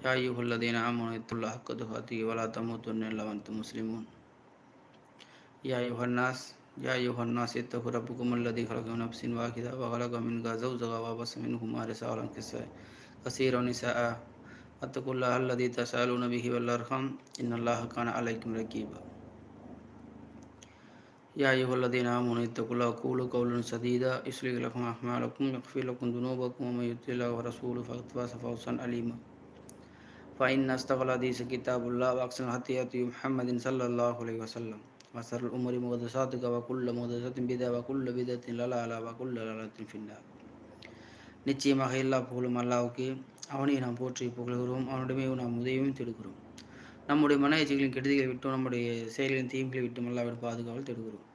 يا أيها الذين آمنوا اتقوا الله حق تقاته ولا تموتن إلا وأنتم مسلمون. يا أيها الناس يا أيها الناس اتقوا ربكم الذي خلق من نفس واحدة وخلق منها زوجها وبث منهما رسالا كثيرا ونساء. اتقوا الله الذي تسألون به والأرحام. إن الله كان عليكم رقيبا. يا أيها الذين آمنوا اتقوا الله وقولوا قولا سديدا. يصلح لكم أعمالكم يغفر لكم ذنوبكم ومن يطع الله ورسوله فقد فاز فوزا عليما فإن أصدق الحديث كتاب الله وأحسن الهدي هدي محمد صلى الله عليه وسلم وشر الأمور محدثاتها وكل محدثة بدعة وكل بدعة ضلالة وكل ضلالة في النار நிச்சயமாக எல்லா புகழும் அல்லாவுக்கு அவனை நாம் போற்றி புகழ்கிறோம் அவனிடமே நாம் உதவியும் தேடுகிறோம் நம்முடைய மன எச்சைகளின் கெடுதிகளை விட்டும் நம்முடைய செயல்களின் தீமைகளை விட்டும் அல்லாவின் பாதுகாவல் தேடுகிறோம்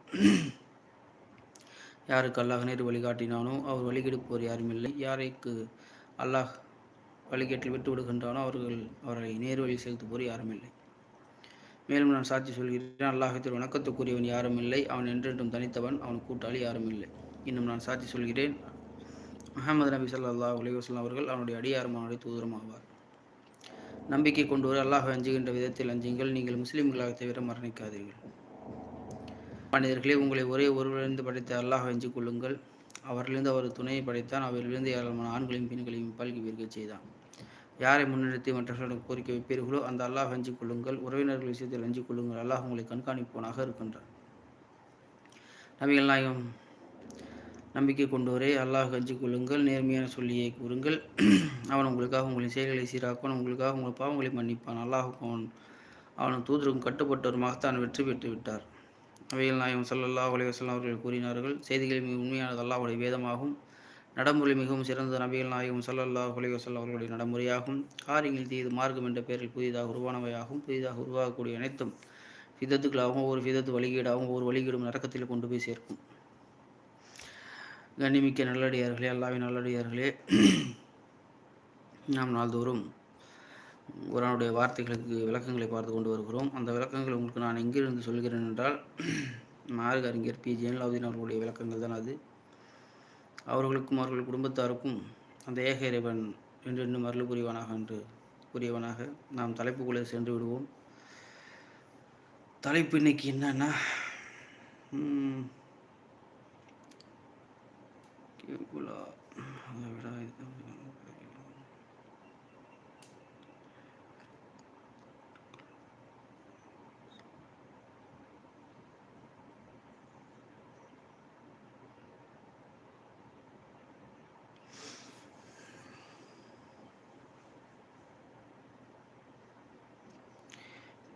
யாருக்கு அல்லாஹ் நேரு வழிகாட்டினானோ அவர் வழிகெடுப்போர் யாரும் இல்லை யாரைக்கு அல்லாஹ் வழிகேட்டில் விட்டு விடுகின்றானோ அவர்கள் அவர்களை நேர் வழி செலுத்துவோர் யாரும் இல்லை மேலும் நான் சாட்சி சொல்கிறேன் அல்லாஹத்தில் வணக்கத்துக்குரியவன் யாரும் இல்லை அவன் என்றென்றும் தனித்தவன் அவன் கூட்டாளி யாரும் இல்லை இன்னும் நான் சாட்சி சொல்கிறேன் முகமது நபி சல்லா உலகம் அவர்கள் அவனுடைய அடியாரும் அவனுடைய தூதரும் ஆவார் நம்பிக்கை கொண்டு வர அல்லாஹ் அஞ்சுகின்ற விதத்தில் அஞ்சுங்கள் நீங்கள் முஸ்லீம்களாக தவிர மரணிக்காதீர்கள். மனிதர்களே உங்களை ஒரே ஒருவரிலிருந்து படைத்த அல்லாஹ் அஞ்சு கொள்ளுங்கள். அவரிலிருந்து அவர் துணையை படைத்தான் அவரிலிருந்து ஏராளமான ஆண்களையும் பெண்களையும் பல்கி விற்க செய்தான். யாரை முன்னிறுத்தி மற்றவர்களிடம் கோரிக்கை வைப்பீர்களோ அந்த அல்லாஹ் அஞ்சு கொள்ளுங்கள் உறவினர்கள் விஷயத்தில் அஞ்சு கொள்ளுங்கள் அல்லாஹ் உங்களை கண்காணிப்பவனாக இருக்கின்றார் நபிகள் நாயகம் நம்பிக்கை கொண்டோரே அல்லாஹ் அஞ்சு கொள்ளுங்கள் நேர்மையான சொல்லியை கூறுங்கள். அவன் உங்களுக்காக உங்களின் செயல்களை சீராக்குவான் உங்களுக்காக உங்கள் பாவங்களை மன்னிப்பான். அல்லாஹ் அவன் அவன் தூதருக்கும் கட்டுப்பட்டவருமாக தான் வெற்றி பெற்று விட்டார். நபிகள் நாயகம் சல்லல்லாஹ் அலைவசல்லாம் அவர்கள் கூறினார்கள் செய்திகள் மிக உண்மையானது அல்லாஹுடைய வேதமாகும். நடைமுறை மிகவும் சிறந்த நபிகள் நாயகம் சல்லல்லாஹ் அலைவசல்லம் அவர்களுடைய நடைமுறையாகும். காரியங்கள் தீது மார்க்கம் என்ற பெயரில் புதிதாக உருவானவையாகும். புதிதாக உருவாகக்கூடிய அனைத்தும் விதத்துக்களாகவும் ஒவ்வொரு விதத்து வழிகீடாகவும் ஒவ்வொரு வழிகீடும் நரக்கத்தில் கொண்டு போய் சேர்க்கும். கண்ணிமிக்க நல்லடியார்களே அல்லாவின் நல்லடியார்களே நாம் நாள்தோறும் குரானுடைய வார்த்தைகளுக்கு விளக்கங்களை பார்த்து கொண்டு வருகிறோம். அந்த விளக்கங்கள் உங்களுக்கு நான் எங்கிருந்து சொல்கிறேன் என்றால் மார்க் அறிஞர் பி. ஜெயலலாவுதீன் அவர்களுடைய விளக்கங்கள் தான் அது. அவர்களுக்கும் அவர்கள் குடும்பத்தாருக்கும் அந்த ஏக இறைவன் என்று அருள் புரிவானாக என்று கூறியவனாக நாம் தலைப்புக்குள்ளே சென்று விடுவோம். தலைப்பு இன்னைக்கு என்னன்னா அதை விட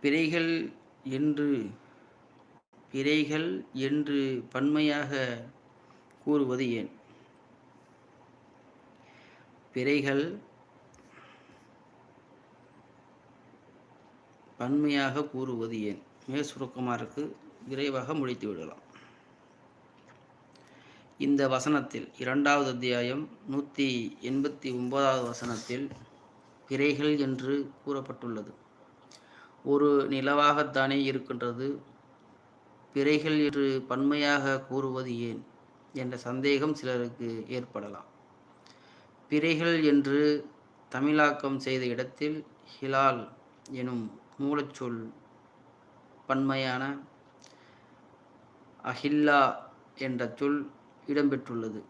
பிறைகள் என்று பிறைகள் என்று பன்மையாக கூறுவது ஏன்? பிறைகள் பன்மையாக கூறுவது ஏன்? மிக சுருக்கமாக இருக்கு. விரைவாக முடித்து விடலாம். இந்த வசனத்தில் இரண்டாவது அத்தியாயம் நூற்றி எண்பத்தி ஒன்பதாவது வசனத்தில் பிறைகள் என்று கூறப்பட்டுள்ளது. ஒரு நிலவாகத்தானே இருக்கின்றது? பிறைகள் என்று பன்மையாக கூறுவது ஏன்? என்ற சந்தேகம் சிலருக்கு ஏற்படலாம். பிறைகள் என்று தமிழாக்கம் செய்த இடத்தில் ஹிலால் எனும் மூலச்சொல் பன்மையான அஹில்லா என்ற சொல் இடம்பெற்றுள்ளது.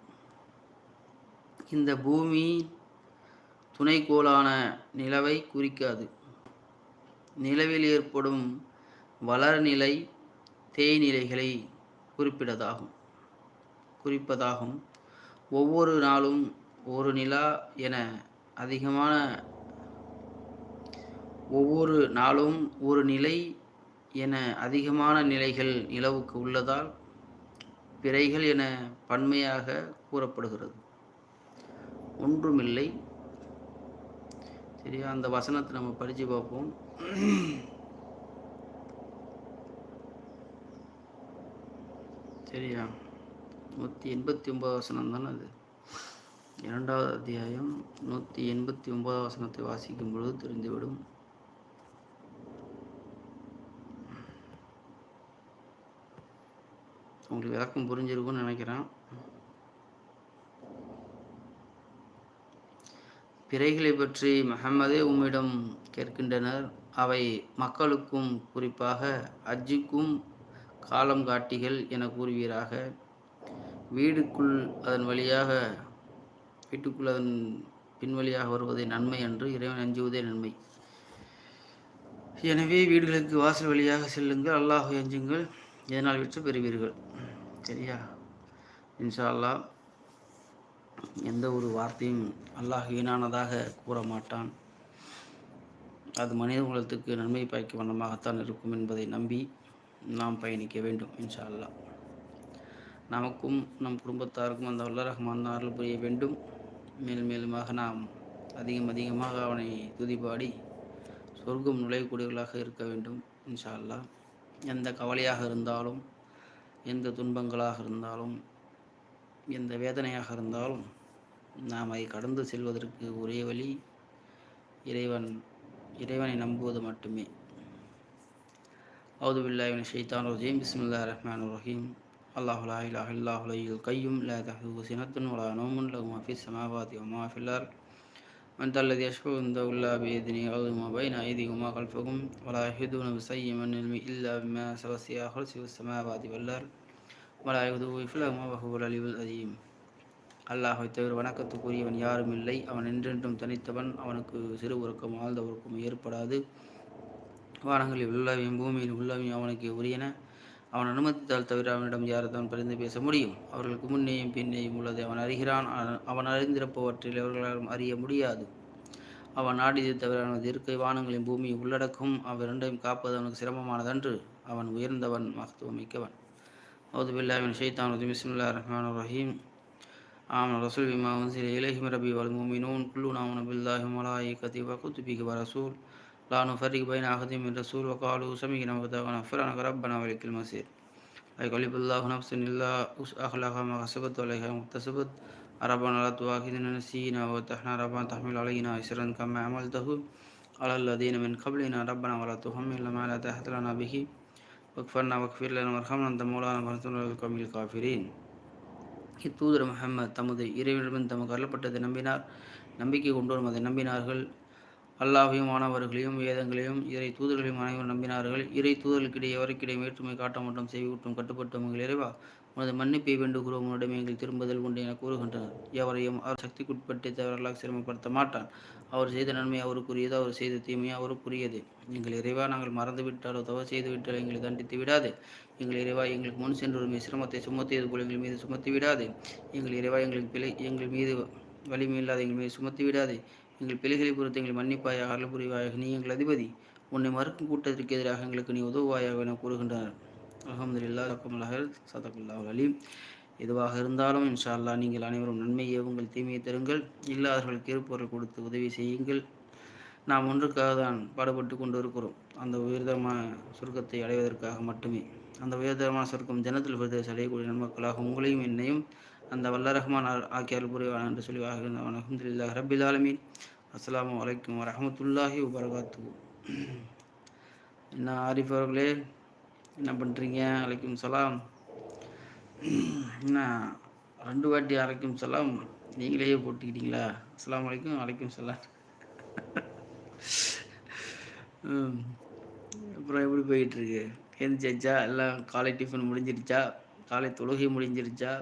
இந்த பூமி துணைக்கோளான நிலவை குறிக்காது. நிலவில் ஏற்படும் வளர்நிலை தேய்நிலைகளை குறிப்பிடதாகும். குறிப்பதாகும். ஒவ்வொரு நாளும் ஒரு நிலா என அதிகமான ஒவ்வொரு நாளும் ஒரு நிலை என அதிகமான நிலைகள் நிலவுக்கு உள்ளதால் பிறைகள் என பன்மையாக கூறப்படுகிறது. ஒன்றுமில்லை. சரியா? அந்த வசனத்தை நம்ம படித்து பார்ப்போம். சரியா? நூற்றி எண்பத்தி ஒன்பது வசனம் தானே அது? இரண்டாவது அத்தியாயம் நூற்றி எண்பத்தி ஒன்பதாவது வசனத்தை வாசிக்கும் பொழுது தெரிந்துவிடும். உங்களுக்கு விளக்கம் புரிஞ்சிருக்கும்னு நினைக்கிறேன். பிறைகளை பற்றி மஹம்மதே உம்மிடம் கேட்கின்றனர். அவை மக்களுக்கும் குறிப்பாக அஜிக்கும் காலம் காட்டிகள் என கூறுவீராக. வீடுக்குள் அதன் வழியாக வீட்டுக்குள் அதன் பின்வழியாக வருவதே நன்மை என்று இறைவன் அஞ்சுவதே நன்மை. எனவே வீடுகளுக்கு வாசல் வழியாக செல்லுங்கள். அல்லாஹ் அஞ்சுங்கள். இதனால் வெற்றி பெறுவீர்கள்? சரியா? இன்ஷா அல்லாஹ். எந்த ஒரு வார்த்தையும் அல்லாஹ் வீணானதாக கூற மாட்டான். அது மனித குலத்துக்கு நன்மை பயக்க வண்ணமாகத்தான் இருக்கும் என்பதை நம்பி நாம் பயணிக்க வேண்டும் இன்ஷா அல்லா நமக்கும் நம் குடும்பத்தாருக்கும் அந்த வல்ல ரஹ்மான் அருள் புரிய வேண்டும். மேலும் மேலுமாக நாம் அதிகம் அதிகமாக அவனை துதிபாடி சொர்க்கம் நுழையக்கூடியவர்களாக இருக்க வேண்டும் இன்ஷா அல்லா எந்த கவலையாக இருந்தாலும் எந்த துன்பங்களாக இருந்தாலும் எந்த வேதனையாக இருந்தாலும் நாம் அதை கடந்து செல்வதற்கு ஒரே வழி இறைவன் இறைவனை நம்புவது மட்டுமே. அவுது பில்லாவின் ஷெய்தான் ரஜீம். பிஸ்மில்லா ரஹ்மான் ரஹீம். அல்லாஹுலா இல்லா இல்லாஹுலையில் கையும். லா தஹு சினத்துன் உலா நோமுன். லகும் ஹஃபீஸ் சமாபாதி உமா ஃபில்லார் மந்தல்லது யஷ்பு இந்த உல்லா பேதினி அவுது மொபைன் ஐதி உமா கல்ஃபகும். வலா ஹிதுன் விசையமன் இல்லா சவசியாக சிவ சமாபாதி வல்லார் வலா யுதுவு இஃப்லமா அல்லாஹை தவிர வணக்கத்துக்குரியவன் யாரும் இல்லை. அவன் என்றென்றும் தனித்தவன். அவனுக்கு சிறு உறக்கம் ஆழ்ந்த உறக்கம் ஏற்படாது. வானங்களில் உள்ளவையும் பூமியில் உள்ளவையும் அவனுக்கு உரியன. அவன் அனுமதித்தால் தவிர அவனிடம் யார்தான் பரிந்து பேச முடியும். அவர்களுக்கு முன்னேயும் பின்னேயும் உள்ளதை அவன் அறிகிறான். அவன் அறிந்திருப்பவற்றில் அவர்களாலும் அறிய முடியாது. அவன் நாடியது தவிர அவனது இருக்கை வானங்களின் பூமியை உள்ளடக்கும். அவன் இரண்டையும் காப்பது அவனுக்கு சிரமமானதன்று. அவன் உயர்ந்தவன் மகத்துவமிக்கவன் أعوذ بالله من الشيطان الرجيم. بسم الله الرحمن الرحيم. آمن الرسول بما أنزل إليه من ربي والمؤمنون. كلنا آمن بالله وملائكته وكتبه ورسول لا نفرق بين أحد من رسول. وقالوا سمعنا وطاعنا غفرانك ربنا ولك المصير. لا يكلف الله نفس إلا أخلاقها ما كسبت وعليها مكتسبت ربنا لا تؤاخذنا نسينا وتحنا ربنا تحمل علينا إسرا كما عملته على الذين من قبلنا. ربنا ولا تحملنا ما لا طاقة لنا به. வக்ஃபர்னா வக்ஃபீர் லனா வர்ஹம் அந்த மௌலான மரத்துள்ள கமில் காஃபிரீன் இத்தூதர் முகமது தமது இறைவனிடம் தமக்கு அருளப்பட்டதை நம்பினார் நம்பிக்கை கொண்டோரும் அதை நம்பினார்கள் அல்லாஹையும் மாணவர்களையும் வேதங்களையும் இறை தூதர்களையும் அனைவரும் நம்பினார்கள் இறை தூதர்களுக்கிடையே எவருக்கிடையே வேற்றுமை காட்ட மட்டும் செய்விட்டும் கட்டுப்பட்டவங்கள் இறைவா உனது மன்னிப்பை வேண்டுகிறோம். உன்னிடம் எங்கள் திரும்புதல் உண்டு என கூறுகின்றனர். எவரையும் அவர் சக்திக்குட்பட்டு தவறலாக சிரமப்படுத்த மாட்டான் அவர் செய்த நன்மை அவருக்குரியது அவர் செய்த தீமையை அவருக்குரியது. எங்கள் இறைவா நாங்கள் மறந்துவிட்டாலோ தவறு செய்துவிட்டாலோ எங்களை தண்டித்து விடாது. எங்கள் இறைவா எங்களுக்கு முன் சென்று சிரமத்தை சுமத்தியது போல் எங்கள் மீது சுமத்தி விடாது. எங்கள் இறைவா எங்களுக்கு பிழை எங்கள் மீது வலிமை இல்லாத எங்கள் மீது சுமத்தி விடாது. எங்கள் பிள்ளைகளை பொறுத்து எங்கள் மன்னிப்பாயாக அருள் புரிவாயாக நீ எங்கள் அதிபதி. உன்னை மறுக்கும் கூட்டத்திற்கு எதிராக எங்களுக்கு நீ உதவுவாயாக என கூறுகின்றனர் அகமதுல்லா ரக்கமுல்லாஹல் சதகுல்லா அலீம். எதுவாக இருந்தாலும் இன்ஷா அல்லா நீங்கள் அனைவரும் நன்மையை உங்கள் தீமையை தருங்கள். இல்லாதவர்களுக்கு இருப்பவர்கள் கொடுத்து உதவி செய்யுங்கள். நாம் ஒன்றுக்காக தான் பாடுபட்டு கொண்டு இருக்கிறோம் அந்த உயர்தரமான சுருக்கத்தை அடைவதற்காக மட்டுமே. அந்த உயர்தரமான சுருக்கம் ஜனத்தில் விருதை அடையக்கூடிய நன்மக்களாக உங்களையும் என்னையும் அந்த வல்ல ரஹ்மான் ஆக்கியால் புரிவான் என்று சொல்லி வாகிருந்தவன் ரபில் ஆலமீன். அஸ்லாம் வலைக்கம் வரமத்துல்லாஹி வபரகாத்து என்ன ஆரிஃப் அவர்களே என்ன பண்ணுறீங்க அலைக்கும் சலாம். என்ன ரெண்டு வாட்டி அலைக்கும் சலாம். நீங்களே போட்டுக்கிட்டீங்களா? அஸ்லாம் வலைக்கும் அலைக்கும் சலாம். அப்புறம் எப்படி போயிட்டுருக்கு? எழுந்திரிச்சா எல்லாம் காலை டிஃபன் முடிஞ்சிருச்சா? காலை தொழுகை முடிஞ்சிருச்சா?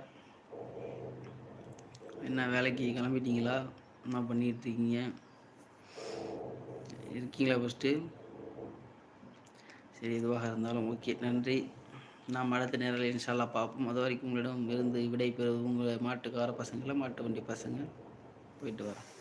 என்ன வேலைக்கு கிளம்பிட்டீங்களா? என்ன பண்ணிகிட்ருக்கீங்க இருக்கீங்களா ஃபஸ்ட்டு சரி எதுவாக இருந்தாலும் ஓகே. நன்றி. நாம் அடுத்த நேரில் இன்ஷால்லா பார்ப்போம். அது வரைக்கும் உங்களிடம் இருந்து விடை பெறுவது உங்கள் மாட்டுக்கார பசங்களை மாட்டு வண்டி பசங்க போயிட்டு வரேன்.